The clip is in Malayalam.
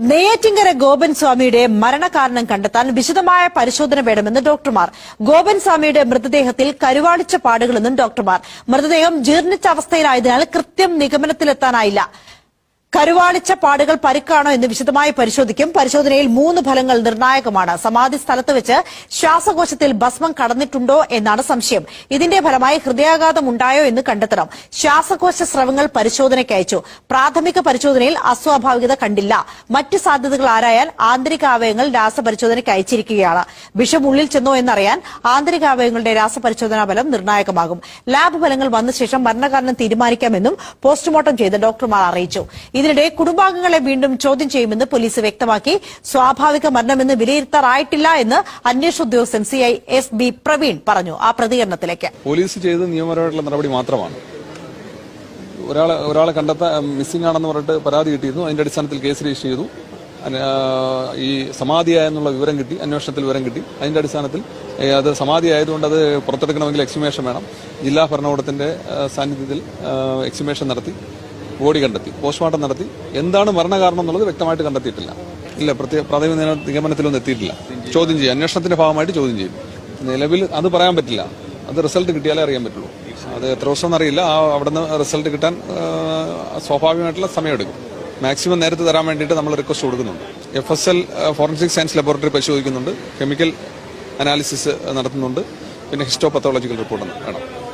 നെയ്യാറ്റിങ്കര ഗോപൻ സ്വാമിയുടെ മരണകാരണം കണ്ടെത്താൻ വിശദമായ പരിശോധന വേണമെന്ന് ഡോക്ടർമാർ. ഗോപൻ സ്വാമിയുടെ മൃതദേഹത്തിൽ കരുവാളിച്ച പാടുകളെന്നും ഡോക്ടർമാർ. മൃതദേഹം ജീർണിച്ച അവസ്ഥയിലായതിനാൽ കൃത്യം നിഗമനത്തിലെത്താനായില്ല. കരുവാളിച്ച പാടുകൾ പരുക്കാണോ എന്ന് വിശദമായി പരിശോധിക്കും. പരിശോധനയിൽ മൂന്ന് ഫലങ്ങൾ നിർണായകമാണ്. സമാധി സ്ഥലത്ത് വെച്ച് ശ്വാസകോശത്തിൽ ഭസ്മം കടന്നിട്ടുണ്ടോ എന്നാണ് സംശയം. ഇതിന്റെ ഫലമായി ഹൃദയാഘാതം ഉണ്ടായോ എന്ന് കണ്ടെത്തണം. ശ്വാസകോശ സ്രവങ്ങൾ പരിശോധനയ്ക്ക് അയച്ചു. പ്രാഥമിക പരിശോധനയിൽ അസ്വാഭാവികത കണ്ടില്ല. മറ്റ് സാധ്യതകൾ ആരായാൽ ആന്തരികാവയങ്ങൾ രാസപരിശോധനയ്ക്ക് അയച്ചിരിക്കുകയാണ്. വിഷം ഉള്ളിൽ ചെന്നോ എന്നറിയാൻ ആന്തരികാവയങ്ങളുടെ രാസപരിശോധനാ ഫലം നിർണായകമാകും. ലാബ് ഫലങ്ങൾ വന്ന ശേഷം മരണകാരണം തീരുമാനിക്കാമെന്നും പോസ്റ്റ്മോർട്ടം ചെയ്ത് ഡോക്ടർമാർ അറിയിച്ചു. ഇതിനിടെ കുടുംബാംഗങ്ങളെ വീണ്ടും ചോദ്യം ചെയ്യുമെന്ന് പോലീസ് വ്യക്തമാക്കി. സ്വാഭാവിക മരണമെന്ന് വിലയിരുത്താറായിട്ടില്ല എന്ന് അന്വേഷണ ഉദ്യോഗസ്ഥൻ C I S B Praveen പറഞ്ഞു. ആ പ്രതികരണത്തിലേക്ക്. പോലീസ് ചെയ്ത നിയമപരമായിട്ടുള്ള നടപടി മാത്രമാണ്. ഒരാളെ ഒരാളെ കണ്ടെത്താൻ മിസ്സിംഗ് ആണെന്ന് പറഞ്ഞിട്ട് പരാതി കിട്ടിയിരുന്നു. അതിന്റെ അടിസ്ഥാനത്തിൽ കേസ് രജിസ്റ്റർ ചെയ്തു. ഈ സമാധിയായെന്നുള്ള വിവരം കിട്ടി. അന്വേഷണത്തിൽ വിവരം കിട്ടി. അതിന്റെ അടിസ്ഥാനത്തിൽ അത് സമാധി ആയതുകൊണ്ട് അത് പുറത്തെടുക്കണമെങ്കിൽ എക്സിമേഷൻ വേണം. ജില്ലാ ഭരണകൂടത്തിന്റെ സാന്നിധ്യത്തിൽ എക്സിമേഷൻ നടത്തി. ബോഡി കണ്ടെത്തി പോസ്റ്റ്മോർട്ടം നടത്തി. എന്താണ് മരണകാരണം എന്നുള്ളത് വ്യക്തമായിട്ട് കണ്ടെത്തിയിട്ടില്ല. ഇല്ല പ്രത്യേക പ്രാഥമിക നിഗമന- നിഗമനത്തിലൊന്നും എത്തിയിട്ടില്ല. ചോദ്യം ചെയ്യും. അന്വേഷണത്തിന്റെ ഭാഗമായിട്ട് ചോദ്യം ചെയ്യും. നിലവിൽ അത് പറയാൻ പറ്റില്ല. അത് റിസൾട്ട് കിട്ടിയാലേ അറിയാൻ പറ്റുള്ളൂ. അത് എത്ര ദിവസം അറിയില്ല. ആ അവിടുന്ന് റിസൾട്ട് കിട്ടാൻ സ്വാഭാവികമായിട്ടുള്ള സ്വാഭാവികമായിട്ടുള്ള സമയമെടുക്കും. മാക്സിമം നേരത്തെ തരാൻ വേണ്ടിയിട്ട് നമ്മൾ റിക്വസ്റ്റ് കൊടുക്കുന്നുണ്ട്. F S L forensic science laboratory പരിശോധിക്കുന്നുണ്ട്. കെമിക്കൽ അനാലിസിസ് നടത്തുന്നുണ്ട്. പിന്നെ ഹിസ്റ്റോ പത്തോളജിക്കൽ റിപ്പോർട്ട് വേണം.